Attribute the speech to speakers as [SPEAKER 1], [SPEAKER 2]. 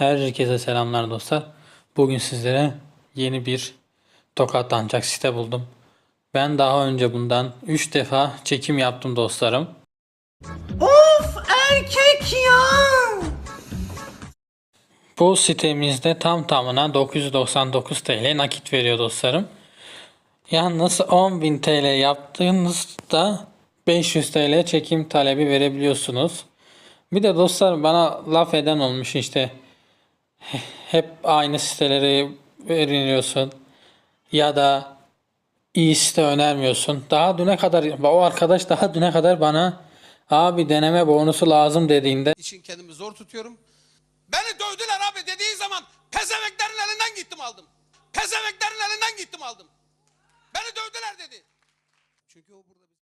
[SPEAKER 1] Herkese selamlar dostlar. Bugün sizlere yeni bir tokat ancak site buldum. Ben daha önce bundan 3 defa çekim yaptım dostlarım.
[SPEAKER 2] Of erkek ya.
[SPEAKER 1] Bu sitemizde tam tamına 999 TL nakit veriyor dostlarım. Yalnız 10.000 TL yaptığınızda 500 TL çekim talebi verebiliyorsunuz. Bir de dostlar bana laf eden olmuş işte hep aynı siteleri veriliyorsun ya da iyi site önermiyorsun. Daha düne kadar o arkadaş daha düne kadar bana abi deneme bonusu lazım dediğinde
[SPEAKER 3] için kendimi zor tutuyorum. Beni dövdüler abi dediği zaman pezeveklerin elinden gittim aldım. Pezeveklerin elinden gittim aldım. Beni dövdüler dedi. Çünkü o burada